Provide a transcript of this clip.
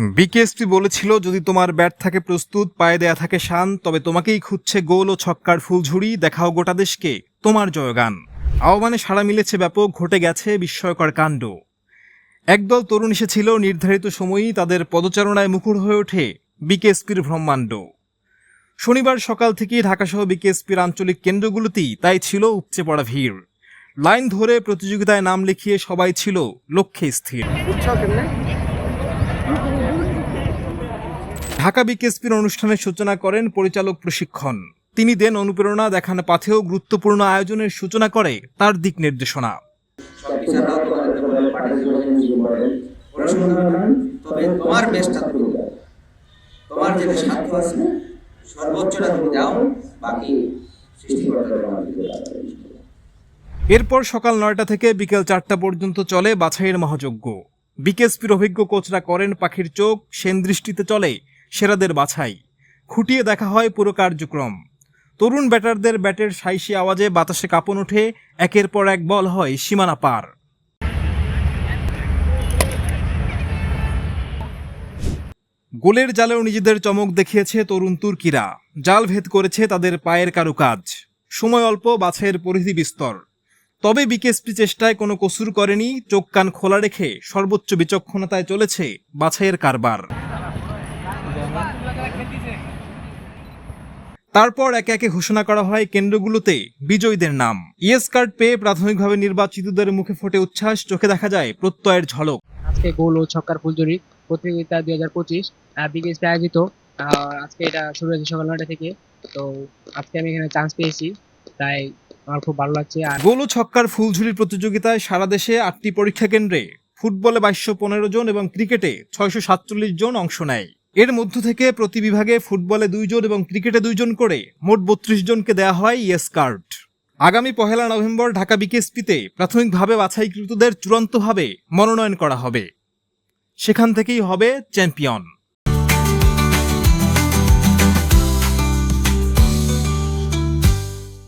BKSP বলেছিল, যদি তোমার ব্যাট থাকে প্রস্তুত, পায়ে দেয়া থাকে শান, তবে তোমাকেই খুঁজছে গোল ও ছক্কার ফুলঝুড়ি দেখাও গোটা দেশকে, তোমার জয়গান। আহ্বানে সাড়া মিলেছে ব্যাপক, ঘটে গেছে বিস্ময়কর কাণ্ড। একদল তরুণ এসেছিল, নির্ধারিত সময়ই তাদের পদচারণায় মুখর হয়ে ওঠে বিকেএসপির ব্রহ্মাণ্ড। শনিবার সকাল থেকেই ঢাকাসহ বিকেএসপির আঞ্চলিক কেন্দ্রগুলোতেই তাই ছিল উপচে পড়া ভিড়। লাইন ধরে প্রতিযোগিতায় নাম লিখিয়ে সবাই ছিল লক্ষ্যে স্থির। ঢাকা বিকেএসপির অনুষ্ঠানের সূচনা করেন পরিচালক প্রশিক্ষণ। তিনি দেন অনুপ্রেরণা দেখানো পাথেও গুরুত্বপূর্ণ আয়োজনের সূচনা করে তার দিক নির্দেশনা। তবে তোমার তুমি তোমার যেটা সাধ্য আছে সর্বোচ্চটা তুমি দাও বাকি। এরপর সকাল নয়টা থেকে বিকেল চারটা পর্যন্ত চলে বাছাইয়ের মহাযজ্ঞ। বিকেএসপির অভিজ্ঞ কোচরা করেন পাখির চোখ সেন দৃষ্টিতে চলে সেরাদের বাছাই। খুঁটিয়ে দেখা হয় পুরো কার্যক্রম। তরুণ ব্যাটারদের ব্যাটের সাইসি আওয়াজে বাতাসে কাঁপন ওঠে, একের পর এক বল হয় সীমানা পার। গোলের জালেও নিজেদের চমক দেখিয়েছে তরুণ তুর্কিরা। জাল ভেদ করেছে তাদের পায়ের কারুকাজ। সময় অল্প, বাছাইয়ের পরিধি বিস্তর। তবে বিকেএসপি চেষ্টায় কোনো কসুর করেনি, চোখ কান খোলা রেখে সর্বোচ্চ বিচক্ষণতায় চলেছে বাছাইয়ের কারবার। তারপর একে একে ঘোষণা করা হয় কেন্দ্রগুলোতে বিজয়ীদের নাম। ইয়েস কার্ড পেয়ে প্রাথমিকভাবে নির্বাচিতদের মুখে ফোটে উচ্ছ্বাস চোখে দেখা যায় প্রত্যয়ের ঝলক। আজকে গোল ও ছক্কার ফুলজুরি প্রতিযোগিতা দুই হাজার পঁচিশ বিকেএসপি আয়োজিত। আজকে এটা শুরু হয়েছে সকাল নয়টা থেকে। তো আজকে আমি এখানে চান্স পেয়েছি তাই আমার খুব ভালো লাগছে। আর গোল ও ছক্কার ফুলঝুরি প্রতিযোগিতায় সারা দেশে আটটি পরীক্ষা কেন্দ্রে ফুটবলে বাইশশো পনেরো জন এবং ক্রিকেটে ছয়শো সাতচল্লিশ জন অংশ নেয়। এর মধ্য থেকে প্রতি বিভাগে ফুটবলে দুইজন এবং ক্রিকেটে দুইজন করে মোট বত্রিশ জনকে দেয়া হয় ইয়েস কার্ড। আগামী পহেলা নভেম্বর ঢাকা বিকেএসপিতে প্রাথমিকভাবে বাছাইকৃতদের চূড়ান্তভাবে মনোনয়ন করা হবে। সেখান থেকেই হবে চ্যাম্পিয়ন।